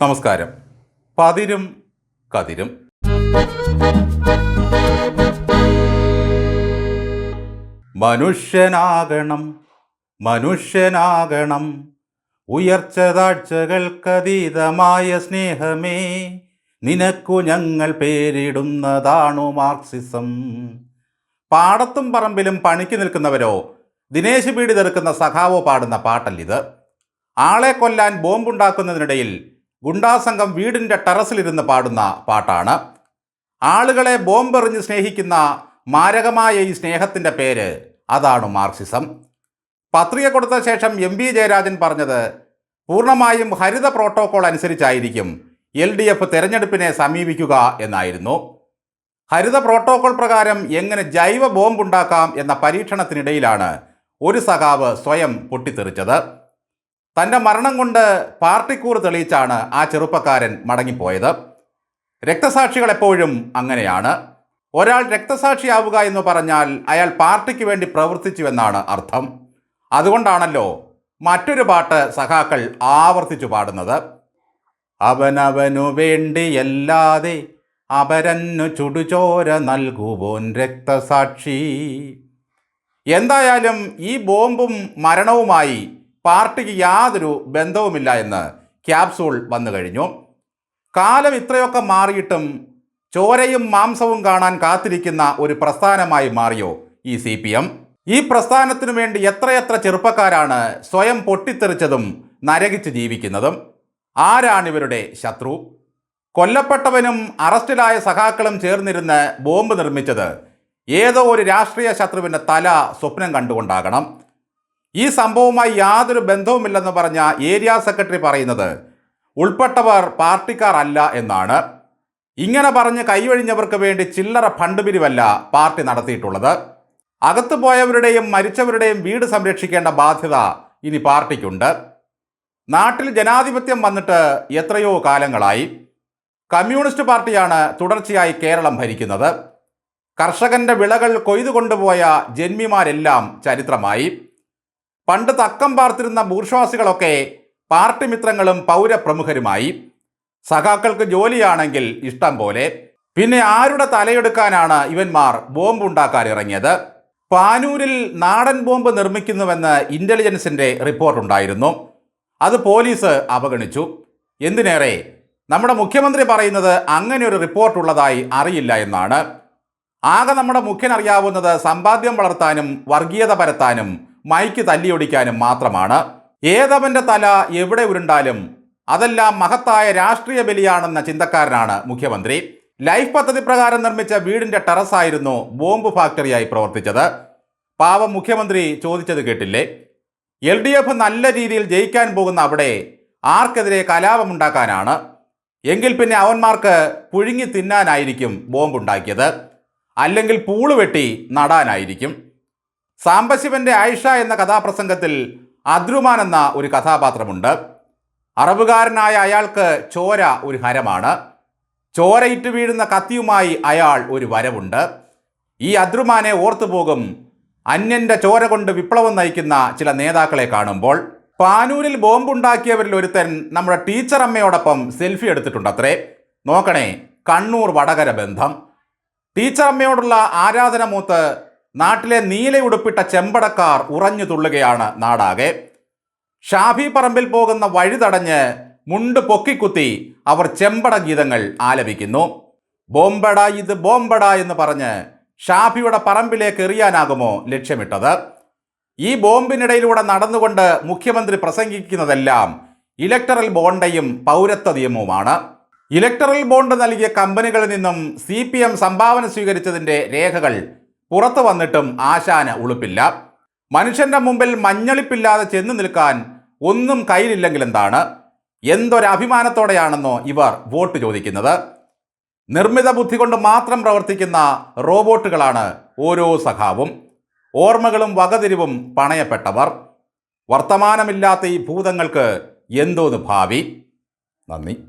നമസ്കാരം. പതിരും കതിരും. മനുഷ്യനാകണം മനുഷ്യനാകണം. ഉയർച്ച താഴ്ചകൾക്കതീതമായ സ്നേഹമേ നിനക്കു ഞങ്ങൾ പേരിടുന്നതാണു മാർക്സിസം. പാടത്തും പറമ്പിലും പണിക്ക് നിൽക്കുന്നവരോ ദിനേശ് പീഡിതെടുക്കുന്ന സഖാവോ പാടുന്ന പാട്ടല്ലിത്. ആളെ കൊല്ലാൻ ബോംബുണ്ടാക്കുന്നതിനിടയിൽ ഗുണ്ടാസംഘം വീടിന്റെ ടെറസിലിരുന്ന് പാടുന്ന പാട്ടാണ്. ആളുകളെ ബോംബെറിഞ്ഞ് സ്നേഹിക്കുന്ന മാരകമായ ഈ സ്നേഹത്തിന്റെ പേര് അതാണ് മാർക്സിസം. പത്രിക കൊടുത്ത ശേഷം എം വി ജയരാജൻ പറഞ്ഞത് പൂർണമായും ഹരിത പ്രോട്ടോകോൾ അനുസരിച്ചായിരിക്കും എൽ ഡി എഫ് തെരഞ്ഞെടുപ്പിനെ സമീപിക്കുക എന്നായിരുന്നു. ഹരിത പ്രോട്ടോകോൾ പ്രകാരം എങ്ങനെ ജൈവ ബോംബ് ഉണ്ടാക്കാം എന്ന പരീക്ഷണത്തിനിടയിലാണ് ഒരു സഖാവ് സ്വയം പൊട്ടിത്തെറിച്ചത്. തന്റെ മരണം കൊണ്ട് പാർട്ടിക്കൂർ തെളിയിച്ചാണ് ആ ചെറുപ്പക്കാരൻ മടങ്ങിപ്പോയത്. രക്തസാക്ഷികൾ എപ്പോഴും അങ്ങനെയാണ്. ഒരാൾ രക്തസാക്ഷിയാവുക എന്ന് പറഞ്ഞാൽ അയാൾ പാർട്ടിക്ക് വേണ്ടി പ്രവർത്തിച്ചുവെന്നാണ് അർത്ഥം. അതുകൊണ്ടാണല്ലോ മറ്റൊരു പാട്ട് സഖാക്കൾ ആവർത്തിച്ചു പാടുന്നത്. അവനവനു വേണ്ടി വേണ്ടിയല്ലാതെ അപരന്നു ചുടുചോര നൽകുവോൻ രക്തസാക്ഷി. എന്തായാലും ഈ ബോംബും മരണവുമായി പാർട്ടിക്ക് യാതൊരു ബന്ധവുമില്ല എന്ന് ക്യാപ്സൂൾ വന്നു കഴിഞ്ഞു. കാലം ഇത്രയൊക്കെ മാറിയിട്ടും ചോരയും മാംസവും കാണാൻ കാത്തിരിക്കുന്ന ഒരു പ്രസ്ഥാനമായി മാറിയോ ഈ സി പി എം? ഈ പ്രസ്ഥാനത്തിനു വേണ്ടി എത്രയെത്ര ചെറുപ്പക്കാരാണ് സ്വയം പൊട്ടിത്തെറിച്ചതും നരകിച്ച് ജീവിക്കുന്നതും? ആരാണിവരുടെ ശത്രു? കൊല്ലപ്പെട്ടവനും അറസ്റ്റിലായ സഖാക്കളും ചേർന്നിരുന്ന് ബോംബ് നിർമ്മിച്ചത് ഏതോ ഒരു രാഷ്ട്രീയ ശത്രുവിന്റെ തല സ്വപ്നം കണ്ടുകൊണ്ടാകണം. ഈ സംഭവവുമായി യാതൊരു ബന്ധവുമില്ലെന്ന് പറഞ്ഞ ഏരിയ സെക്രട്ടറി പറയുന്നത് ഉൾപ്പെട്ടവർ പാർട്ടിക്കാർ അല്ല എന്നാണ്. ഇങ്ങനെ പറഞ്ഞ് കൈവഴിഞ്ഞവർക്ക് വേണ്ടി ചില്ലറ ഫണ്ട് പിരിവല്ല പാർട്ടി നടത്തിയിട്ടുള്ളത്. അകത്തു പോയവരുടെയും മരിച്ചവരുടെയും വീട് സംരക്ഷിക്കേണ്ട ബാധ്യത ഇനി പാർട്ടിക്കുണ്ട്. നാട്ടിൽ ജനാധിപത്യം വന്നിട്ട് എത്രയോ കാലങ്ങളായി. കമ്മ്യൂണിസ്റ്റ് പാർട്ടിയാണ് തുടർച്ചയായി കേരളം ഭരിക്കുന്നത്. കർഷകന്റെ വിളകൾ കൊയ്തു കൊണ്ടുപോയ ജന്മിമാരെല്ലാം ചരിത്രമായി. പണ്ട് തക്കം പാർത്തിരുന്ന ബൂർഷ്വാസികളൊക്കെ പാർട്ടി മിത്രങ്ങളും പൗരപ്രമുഖരുമായി. സഖാക്കൾക്ക് ജോലിയാണെങ്കിൽ ഇഷ്ടം പോലെ. പിന്നെ ആരുടെ തലയെടുക്കാനാണ് ഇവന്മാർ ബോംബ് ഉണ്ടാക്കാൻ ഇറങ്ങിയത്? പാനൂരിൽ നാടൻ ബോംബ് നിർമ്മിക്കുന്നുവെന്ന് ഇന്റലിജൻസിന്റെ റിപ്പോർട്ടുണ്ടായിരുന്നു അത് പോലീസ് അവഗണിച്ചു. എന്തിനേറെ? നമ്മുടെ മുഖ്യമന്ത്രി പറയുന്നത് അങ്ങനെ ഒരു റിപ്പോർട്ടുള്ളതായി അറിയില്ല എന്നാണ്. ആകെ നമ്മുടെ മുഖ്യൻ അറിയാവുന്നത് സമ്പാദ്യം വളർത്താനും വർഗീയത പരത്താനും മൈക്ക് തല്ലിയൊടിക്കാനും മാത്രമാണ്. ഏതവന്റെ തല എവിടെ ഉരുണ്ടാലും അതെല്ലാം മഹത്തായ രാഷ്ട്രീയ ബലിയാണെന്ന ചിന്തക്കാരനാണ് മുഖ്യമന്ത്രി. ലൈഫ് പദ്ധതി പ്രകാരം നിർമ്മിച്ച വീടിന്റെ ടെറസായിരുന്നു ബോംബ് ഫാക്ടറിയായി പ്രവർത്തിച്ചത്. പാവം മുഖ്യമന്ത്രി ചോദിച്ചത് കേട്ടില്ലേ? എൽ ഡി എഫ് നല്ല രീതിയിൽ ജയിക്കാൻ പോകുന്ന അവിടെ ആർക്കെതിരെ കലാപമുണ്ടാക്കാനാണ്. എങ്കിൽ പിന്നെ അവന്മാർക്ക് പുഴുങ്ങി തിന്നാനായിരിക്കും ബോംബുണ്ടാക്കിയത്. അല്ലെങ്കിൽ പൂൾ വെട്ടി നടാനായിരിക്കും. സാംബശിവന്റെ ആയിഷ എന്ന കഥാപ്രസംഗത്തിൽ അദ്രുമാൻ എന്ന ഒരു കഥാപാത്രമുണ്ട്. അറബുകാരനായ അയാൾക്ക് ചോര ഒരു ഹരമാണ്. ചോരയിട്ട് വീഴുന്ന കത്തിയുമായി അയാൾ ഒരു വരവുണ്ട്. ഈ അദ്രുമാനെ ഓർത്തുപോകും അന്യന്റെ ചോര കൊണ്ട് വിപ്ലവം നയിക്കുന്ന ചില നേതാക്കളെ കാണുമ്പോൾ. പാനൂരിൽ ബോംബുണ്ടാക്കിയവരിൽ ഒരുത്തൻ നമ്മുടെ ടീച്ചർ അമ്മയോടൊപ്പം സെൽഫി എടുത്തിട്ടുണ്ടത്രേ. നോക്കണേ കണ്ണൂർ വടകര ബന്ധം. ടീച്ചർ അമ്മയോടുള്ള ആരാധന മൂത്ത് നാട്ടിലെ നീലയുടുപ്പിട്ട ചെമ്പടക്കാർ ഉറഞ്ഞു തുള്ളുകയാണ് നാടാകെ. ഷാഫി പറമ്പിൽ പോകുന്ന വഴി തടഞ്ഞ് മുണ്ട് പൊക്കിക്കുത്തി അവർ ചെമ്പട ഗീതങ്ങൾ ആലപിക്കുന്നു. ബോംബട ഇത് ബോംബട എന്ന് പറഞ്ഞ് ഷാഫിയുടെ പറമ്പിലേക്ക് എറിയാനാകുമോ ലക്ഷ്യമിട്ടത്. ഈ ബോംബിനിടയിലൂടെ നടന്നുകൊണ്ട് മുഖ്യമന്ത്രി പ്രസംഗിക്കുന്നതെല്ലാം ഇലക്ടറൽ ബോണ്ടയും പൗരത്വ നിയമവുമാണ്. ഇലക്ടറൽ ബോണ്ട് നൽകിയ കമ്പനികളിൽ നിന്നും സി പി എം സംഭാവന സ്വീകരിച്ചതിന്റെ രേഖകൾ പുറത്തു വന്നിട്ടും ആശാന് ഉളുപ്പില്ല. മനുഷ്യന്റെ മുമ്പിൽ മഞ്ഞളിപ്പില്ലാതെ ചെന്നു നിൽക്കാൻ ഒന്നും കയ്യിലില്ലെങ്കിൽ എന്താണ്? എന്തൊരഭിമാനത്തോടെയാണെന്നോ ഇവർ വോട്ട് ചോദിക്കുന്നത്. നിർമ്മിത ബുദ്ധി കൊണ്ട് മാത്രം പ്രവർത്തിക്കുന്ന റോബോട്ടുകളാണ് ഓരോ സഖാവും. ഓർമ്മകളും വകതിരിവും പണയപ്പെട്ടവർ. വർത്തമാനമില്ലാത്ത ഈ ഭൂതങ്ങൾക്ക് എന്തോന്ന് ഭാവി? നന്ദി.